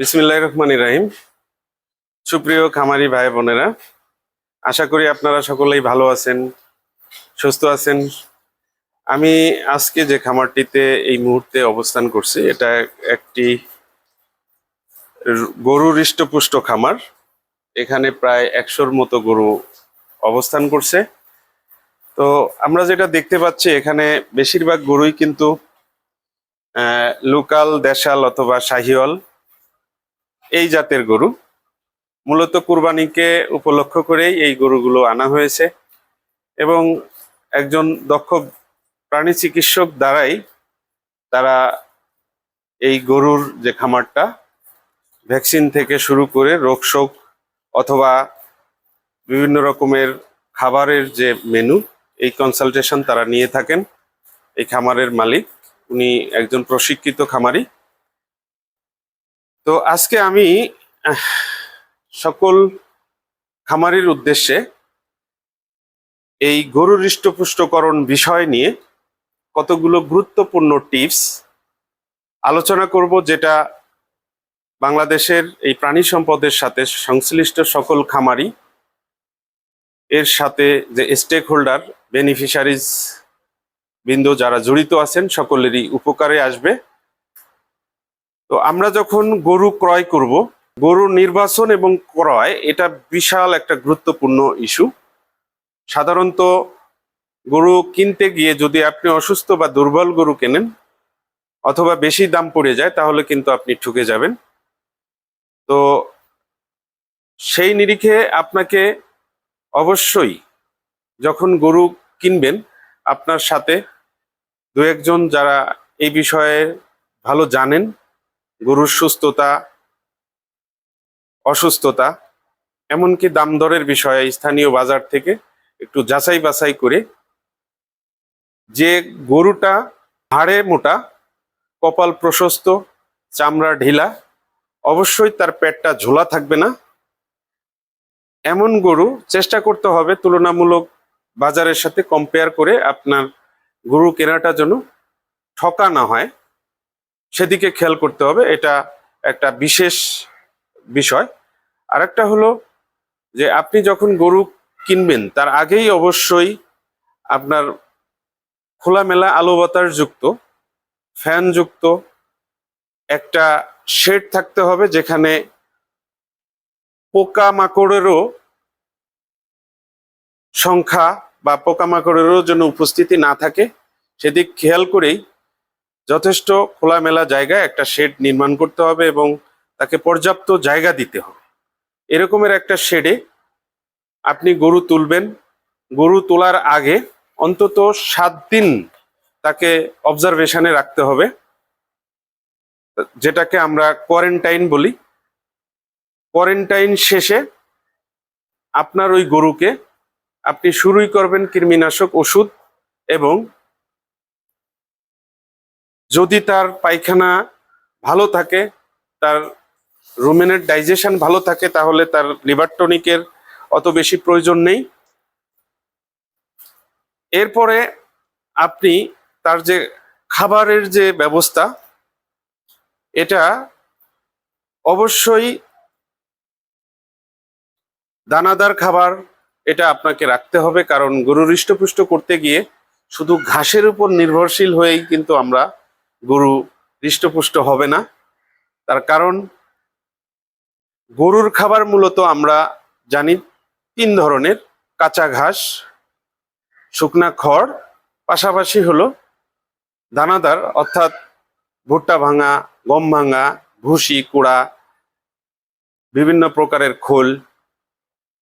বিসমিল্লাহ রহমান রাহিম। সুপ্রিয় খামারি ভাই বোনেরা, আশা করি আপনারা সকলেই ভালো আছেন, সুস্থ আছেন। আমি আজকে যে খামারটিতে এই মুহূর্তে অবস্থান করছি, এটা একটি গরু হৃষ্টপুষ্ট খামার। এখানে প্রায় একশোর মতো গরু অবস্থান করছে। তো আমরা যেটা দেখতে পাচ্ছি, এখানে বেশিরভাগ গরুই কিন্তু লোকাল দেশাল অথবা শাহিওয়াল। এই জাতের গরু। মূলত কুরবানিকে উপলক্ষ করেই এই গরুগুলো আনা হয়েছে এবং একজন দক্ষ প্রাণী চিকিৎসক দ্বারাই তারা এই গরুর যে খামারটা, ভ্যাকসিন থেকে শুরু করে রোগ শোক অথবা বিভিন্ন রকমের খাবারের যে মেনু, এই কনসালটেশন তারা নিয়ে থাকেন। এই খামারের মালিক, উনি একজন প্রশিক্ষিত খামারি। তো আজকে আমি সকল খামারির উদ্দেশ্যে এই গরু হৃষ্টপুষ্টকরণ বিষয় নিয়ে কতগুলো গুরুত্বপূর্ণ টিপস আলোচনা করব, যেটা বাংলাদেশের এই প্রাণী সম্পদের সাথে সংশ্লিষ্ট সকল খামারি, এর সাথে যে স্টেক হোল্ডার বেনিফিশিয়ারিজ বিন্দু যারা জড়িত আছেন, সকলেরই উপকারে আসবে। তো আমরা যখন গরু ক্রয় করব, গরু নির্বাচন এবং ক্রয়, এটা বিশাল একটা গুরুত্বপূর্ণ ইস্যু। সাধারণত গরু কিনতে গিয়ে যদি আপনি অসুস্থ বা দুর্বল গরু কেনেন, অথবা বেশি দাম পড়ে যায়, তাহলে কিন্তু আপনি ঠকে যাবেন। তো সেই নিরিখে আপনাকে অবশ্যই যখন গরু কিনবেন, আপনার সাথে দু একজন যারা এই বিষয়ে ভালো জানেন গরুর সুস্থতা, অসুস্থতা, এমনকি দাম দরের বিষয়ে স্থানীয় বাজার থেকে একটু যাচাই বাছাই করে যে গরুটা হাড়ে মোটা, কপাল প্রশস্ত, চামড়া ঢিলা, অবশ্যই তার পেটটা ঝোলা থাকবে না। এমন গরু চেষ্টা করতে হবে তুলনামূলক বাজারের সাথে কম্পেয়ার করে আপনার গরু কেনাটা যেন ঠকা না হয়। সেদিকে খেয়াল করতে হবে, এটা একটা বিশেষ বিষয়। আরেকটা হলো যে আপনি যখন গরু কিনবেন, তার আগেই অবশ্যই আপনার খোলামেলা আলো বাতাস যুক্ত, ফ্যান যুক্ত, একটা শেড থাকতে হবে যেখানে পোকা মাকড়েরও সংখ্যা বা পোকামাকড়েরও যেন উপস্থিতি না থাকে। সেদিক খেয়াল করেই যথেষ্ট খোলামেলা জায়গায় একটা শেড নির্মাণ করতে হবে এবং তাকে পর্যাপ্ত জায়গা দিতে হবে। এরকমের একটা শেডে আপনি গরু তুলবেন। গরু তোলার আগে অন্তত সাত দিন তাকে অবজারভেশনে রাখতে হবে। যেটাকে আমরা কোয়ারেন্টাইন বলি। কোয়ারেন্টাইন শেষে আপনার ওই গরুকে আপনি শুরুই করবেন কৃমিনাশক ওষুধ এবং যদি তার পায়খানা ভালো থাকে, তার রুমেনের ডাইজেশন ভালো থাকে, তাহলে তার লিভার টনিকের অত বেশি প্রয়োজন নেই। এরপরে আপনি তার যে খাবারের যে ব্যবস্থা, এটা অবশ্যই দানাদার খাবার এটা আপনাকে রাখতে হবে, কারণ গরু হৃষ্টপুষ্ট করতে গিয়ে শুধু ঘাসের উপর নির্ভরশীল হয়েই কিন্তু আমরা গরু হৃষ্টপুষ্ট হবে না। তার কারণ, গরুর খাবার মূলত আমরা জানি তিন ধরনের, কাঁচা ঘাস, শুকনা খড়, পাশাপাশি হলো দানাদার, অর্থাৎ ভুট্টা ভাঙা, গম ভাঙা, ভুসি, কুড়া, বিভিন্ন প্রকারের খোল,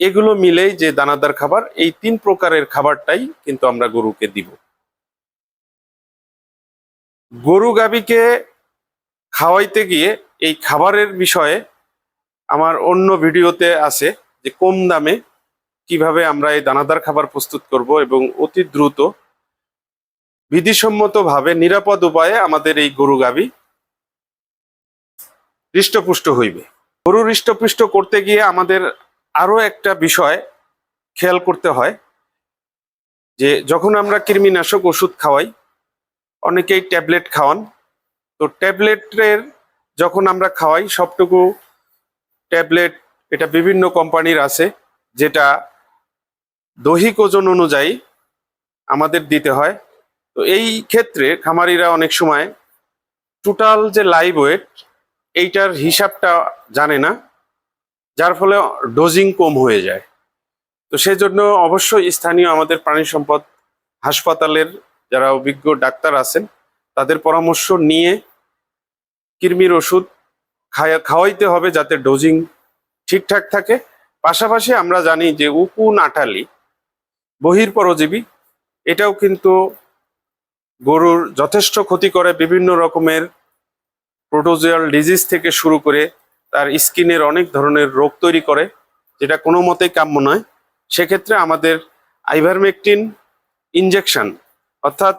এগুলো মিলেই যে দানাদার খাবার, এই তিন প্রকারের খাবারটাই কিন্তু আমরা গরুকে দিব। গরু গাবিকে খাওয়াইতে গিয়ে এই খাবারের বিষয়ে আমার অন্য ভিডিওতে আছে যে কম দামে কীভাবে আমরা এই দানাদার খাবার প্রস্তুত করব এবং অতি দ্রুত বিধিসম্মতভাবে নিরাপদ উপায়ে আমাদের এই গরু গাবি হৃষ্টপুষ্ট হইবে। গরু হৃষ্টপুষ্ট করতে গিয়ে আমাদের আরও একটা বিষয় খেয়াল করতে হয় যে যখন আমরা কৃমিনাশক ওষুধ খাওয়াই অনেকেই ট্যাবলেট খাওয়ান। তো ট্যাবলেটের যখন আমরা খাওয়াই, সবটুকু ট্যাবলেট, এটা বিভিন্ন কোম্পানির আছে, যেটা দৈহিক ওজন অনুযায়ী আমাদের দিতে হয়। তো এই ক্ষেত্রে খামারিরা অনেক সময় টোটাল যে লাইভ ওয়েট এইটার হিসাবটা জানে না, যার ফলে ডোজিং কম হয়ে যায়। তো সেজন্য অবশ্যই স্থানীয় আমাদের প্রাণী সম্পদ হাসপাতালের যারা অভিজ্ঞ ডাক্তার আছেন, তাদের পরামর্শ নিয়ে কৃমির ওষুধ খায়া- খাওয়াইতে হবে যাতে ডোজিং ঠিকঠাক থাকে। পাশাপাশি আমরা জানি যে উকু নাটালি বহির পরজীবী, এটাও কিন্তু গরুর যথেষ্ট ক্ষতি করে বিভিন্ন রকমের প্রোটোজিয়াল ডিজিজ থেকে শুরু করে তার স্কিনের অনেক ধরনের রোগ তৈরি করে, যেটা কোনো মতেই কাম্য নয়। সেক্ষেত্রে আমাদের আইভারমেকটিন ইনজেকশন অর্থাৎ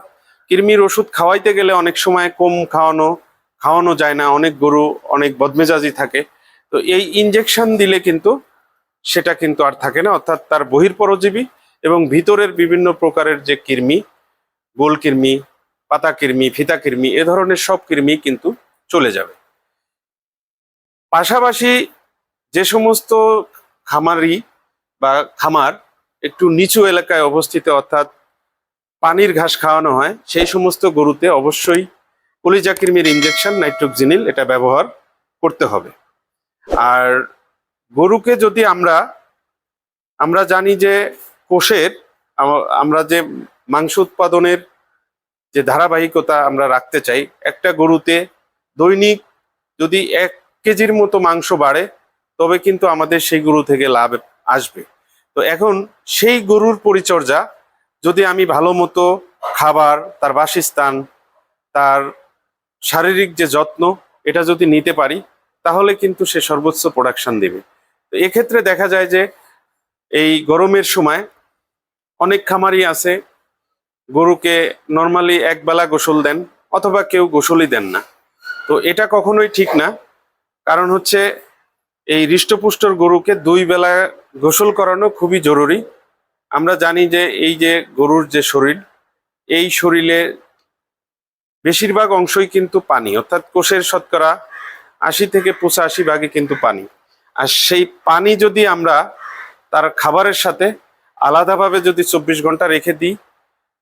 কৃমির ওষুধ খাওয়াইতে গেলে অনেক সময় কম খাওয়ানো খাওয়ানো যায় না, অনেক গরু অনেক বদমেজাজি থাকে। তো এই ইনজেকশন দিলে কিন্তু সেটা কিন্তু আর থাকে না, অর্থাৎ তার বহির্পরজীবী এবং ভিতরের বিভিন্ন প্রকারের যে কৃমি, গোল কৃমি, পাতা কৃমি, ফিতা কৃমি, এ ধরনের সব কৃমি কিন্তু চলে যাবে। পাশাপাশি যে সমস্ত খামারি বা খামার একটু নিচু এলাকায় অবস্থিত, অর্থাৎ পানির ঘাস খাওয়ানো হয়, সেই সমস্ত গরুতে অবশ্যই কলিজা কৃমির ইঞ্জেকশন নাইট্রোকজিনিল এটা ব্যবহার করতে হবে। আর গরুকে যদি আমরা আমরা জানি যে কোষের আমরা যে মাংস উৎপাদনের যে ধারাবাহিকতা আমরা রাখতে চাই, একটা গরুতে দৈনিক যদি এক কেজির মতো মাংস বাড়ে, তবে কিন্তু আমাদের সেই গরু থেকে লাভ আসবে। তো এখন সেই গরুর পরিচর্যা যদি আমি ভালো মতো খাবার, তার বাসস্থান, তার শারীরিক যে যত্ন, এটা যদি নিতে পারি, তাহলে কিন্তু সে সর্বোচ্চ প্রোডাকশন দেবে। তো এক্ষেত্রে দেখা যায় যে, এই গরমের সময় অনেক খামারি আছে, গরুকে নর্মালি একবেলা গোসল দেন, অথবা কেউ গোসলই দেন না। তো এটা কখনোই ঠিক না। কারণ হচ্ছে, এই হৃষ্টপুষ্টর গরুকে দুই বেলা গোসল করানো খুবই জরুরি। আমরা জানি যে এই যে গরুর যে শরীর, এই শরীরে বেশিরভাগ অংশই কিন্তু পানি, অর্থাৎ কোষের শতকরা আশি থেকে পঁচাশি ভাগে কিন্তু পানি। আর সেই পানি যদি আমরা তার খাবারের সাথে আলাদাভাবে যদি চব্বিশ ঘণ্টা রেখে দিই,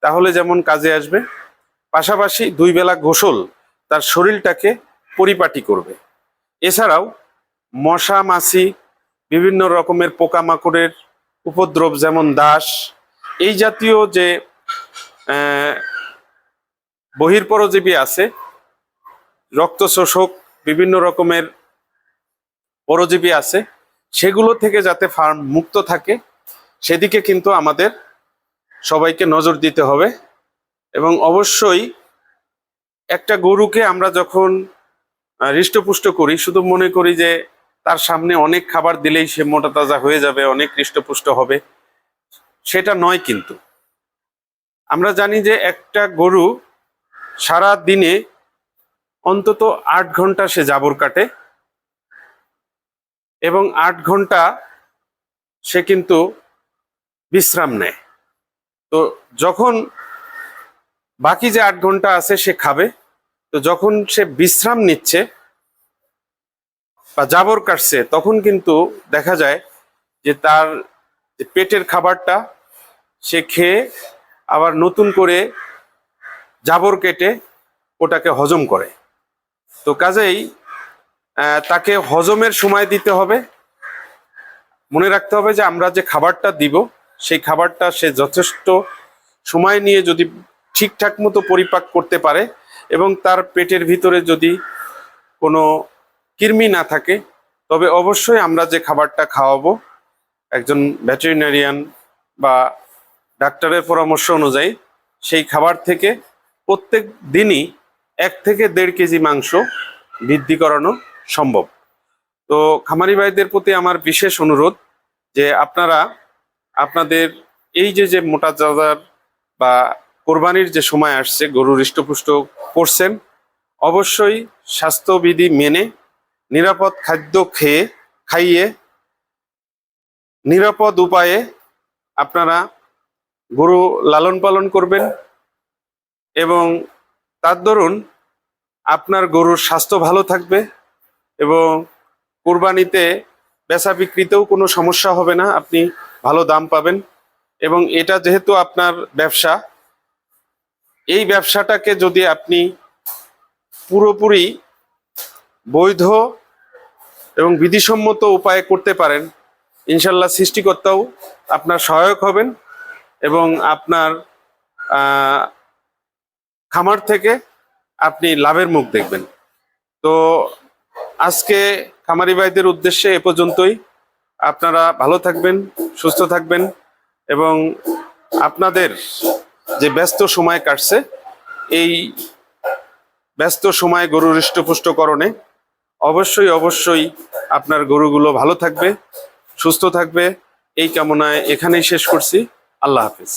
তাহলে যেমন কাজে আসবে, পাশাপাশি দুই বেলা গোসল তার শরীরটাকে পরিপাটি করবে। এছাড়াও মশা, মাছি, বিভিন্ন রকমের পোকামাকড়ের উপদ্রব যেমন দাস, এই জাতীয় যে বহির্পরজীবী আছে রক্ত শোষক বিভিন্ন রকমের পরজীবী আছে, সেগুলো থেকে যাতে ফার্ম মুক্ত থাকে, সেদিকে কিন্তু আমাদের সবাইকে নজর দিতে হবে এবং অবশ্যই একটা গরুকে আমরা যখন হৃষ্টপুষ্ট করি, শুধু মনে করি যে তার সামনে অনেক খাবার দিলেই সে মোটা তাজা হয়ে যাবে, অনেক হৃষ্টপুষ্ট হবে। সেটা নয় কিন্তু। আমরা জানি যে একটা গরু সারা দিনে অন্তত আট ঘণ্টা সে জাবর কাটে এবং আট ঘণ্টা সে কিন্তু বিশ্রাম নেয়। তো যখন বাকি যে আট ঘণ্টা আছে সে খাবে, তো যখন সে বিশ্রাম নিচ্ছে বা জাবর কাটছে, তখন কিন্তু দেখা যায় যে তার পেটের খাবারটা সে খেয়ে আবার নতুন করে জাবর কেটে ওটাকে হজম করে। তো কাজেই তাকে হজমের সময় দিতে হবে। মনে রাখতে হবে যে আমরা যে খাবারটা দিব, সেই খাবারটা সে যথেষ্ট সময় নিয়ে যদি ঠিকঠাক মতো পরিপাক করতে পারে এবং তার পেটের ভিতরে যদি কোনো কৃমি না থাকে, তবে অবশ্যই আমরা যে খাবারটা খাওয়াবো, একজন ভেটেরিনারিয়ান বা ডাক্তারের পরামর্শ অনুযায়ী, সেই খাবার থেকে প্রত্যেক দিনই এক থেকে দেড় কেজি মাংস বৃদ্ধি করানো সম্ভব। তো খামারি ভাইদের প্রতি আমার বিশেষ অনুরোধ যে আপনারা আপনাদের এই যে যে মোটা চাঁদার বা কোরবানির যে সময় আসছে গরু হৃষ্টপুষ্ট করছেন, অবশ্যই স্বাস্থ্যবিধি মেনে নিরাপদ খাদ্য খেয়ে, খাইয়ে, নিরাপদ উপায়ে আপনারা গরু লালন পালন করবেন এবং তার দরুন আপনার গরুর স্বাস্থ্য ভালো থাকবে এবং কোরবানিতে বেচা বিক্রিতেও কোনো সমস্যা হবে না, আপনি ভালো দাম পাবেন এবং এটা যেহেতু আপনার ব্যবসা, এই ব্যবসাটাকে যদি আপনি পুরোপুরি বৈধ এবং বিধিসম্মত উপায়ে করতে পারেন, ইনশাল্লাহ সৃষ্টিকর্তাও আপনার সহায়ক হবেন এবং আপনার খামার থেকে আপনি লাভের মুখ দেখবেন। তো আজকে খামারি ভাইদের উদ্দেশ্যে এ পর্যন্তই। আপনারা ভালো থাকবেন, সুস্থ থাকবেন এবং আপনাদের যে ব্যস্ত সময় কাটছে, এই ব্যস্ত সময় গরুর হৃষ্টপুষ্টকরণে অবশ্যই অবশ্যই আপনার গরুগুলো ভালো থাকবে, সুস্থ থাকবে। এই কামনায় এখানেই শেষ করছি। আল্লাহ হাফিজ।